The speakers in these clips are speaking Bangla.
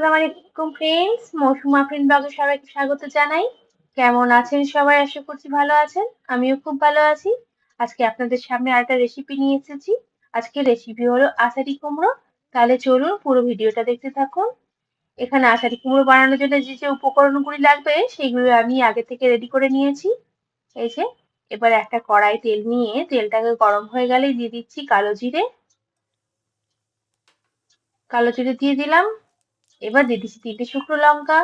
আসসালামু আলাইকুম ফ্রেন্ডস মৌসুমা ব্লগে সবাইকে স্বাগত জানাই। কেমন আছেন সবাই? আশা করছি ভালো আছেন। আমিও খুব ভালো আছি। আজকে আপনাদের সামনে আরেকটা রেসিপি নিয়ে এসেছি। আজকে রেসিপি হলো আষাঢ়ি কুমড়ো। তাহলে চলুন পুরো ভিডিওটা দেখতে থাকুন। এখানে আষাঢ়ি কুমড়ো বানানোর জন্য যে যে উপকরণগুলি লাগবে সেইগুলো আমি আগে থেকে রেডি করে নিয়েছি। এই যে, এবার একটা কড়াই তেল নিয়ে তেলটাকে গরম হয়ে গেলে দিয়ে দিচ্ছি কালো জিরে। কালো জিরে দিয়ে দিলাম। এবার দিয়ে দিচ্ছি তিনটে শুকনো লঙ্কা।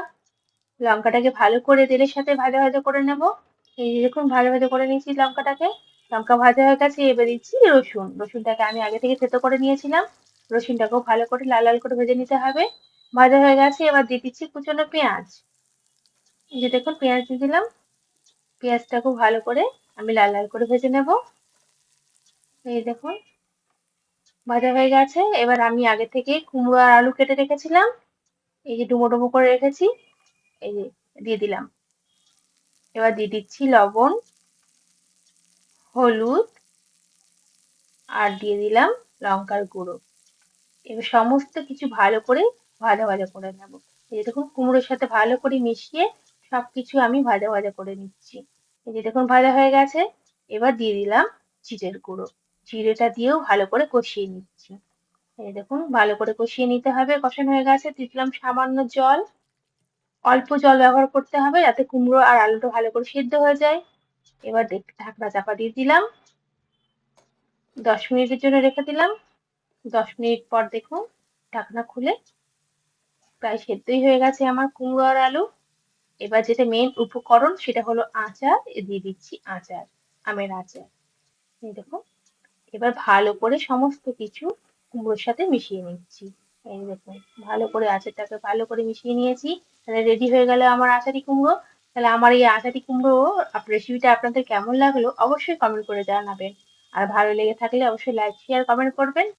লঙ্কাটাকে ভালো করে তেলের সাথে ভাজা ভাজা করে নেব। এই দেখুন, ভাজা ভাজা করে নিয়েছি লঙ্কাটাকে। লঙ্কা ভাজা হয়ে গেছে, এবার দিচ্ছি রসুন। রসুনটাকে আমি আগে থেকে থেতো করে নিয়েছিলাম। রসুনটাকেও ভালো করে লাল লাল করে ভেজে নিতে হবে। ভাজা হয়ে গেছে, এবার দিয়ে দিচ্ছি কুচনো পেঁয়াজ। যে দেখুন, পেঁয়াজ দিয়ে দিলাম। পেঁয়াজটাকেও ভালো করে আমি লাল লাল করে ভেজে নেব। এই দেখুন, ভাজা হয়ে গেছে। এবার আমি আগে থেকে কুমড়ো আর আলু কেটে রেখেছিলাম। এই যে ডুমো ডুমো করে রেখেছি, এই যে দিয়ে দিলাম। এবার দিয়ে দিচ্ছি লবণ, হলুদ, আর দিয়ে দিলাম লঙ্কার গুঁড়ো। এবার সমস্ত কিছু ভালো করে ভাজা ভাজা করে নেব। এই যে দেখুন, কুমড়োর সাথে ভালো করে মিশিয়ে সব কিছু আমি ভাজা ভাজা করে নিচ্ছি। এই যে দেখুন, ভাজা হয়ে গেছে। এবার দিয়ে দিলাম জিরের গুঁড়ো। জিরেটা দিয়েও ভালো করে কষিয়ে নিচ্ছি। এই দেখুন, ভালো করে কষিয়ে নিতে হবে। কষানো হয়ে গেছে দিলাম সামান্য জল। অল্প জল ব্যবহার করতে হবে যাতে কুমড়ো আর আলুটা ভালো করে সেদ্ধ হয়ে যায়। এবার ঢাকনা চাপা দিয়ে দিলাম। দশ মিনিটের জন্য রেখে দিলাম। দশ মিনিট পর দেখুন, ঢাকনা খুলে প্রায় সেদ্ধই হয়ে গেছে আমার কুমড়ো আর আলু। এবার যেটা মেন উপকরণ সেটা হলো আচার। দিয়ে দিচ্ছি আচার, আমের আচার। দেখুন, এবার ভালো করে সমস্ত কিছু কুমড়োর সাথে মিশিয়ে নিচ্ছি। এই দেখুন, ভালো করে আচারটাকে ভালো করে মিশিয়ে নিয়েছি। তাহলে রেডি হয়ে গেল আমার আচারি কুমড়ো। তাহলে আমার এই আচারি কুমড়ো রেসিপিটা আপনাদের কেমন লাগল অবশ্যই কমেন্ট করে জানাবেন। আর ভালো লেগে থাকলে অবশ্যই লাইক শেয়ার কমেন্ট করবেন।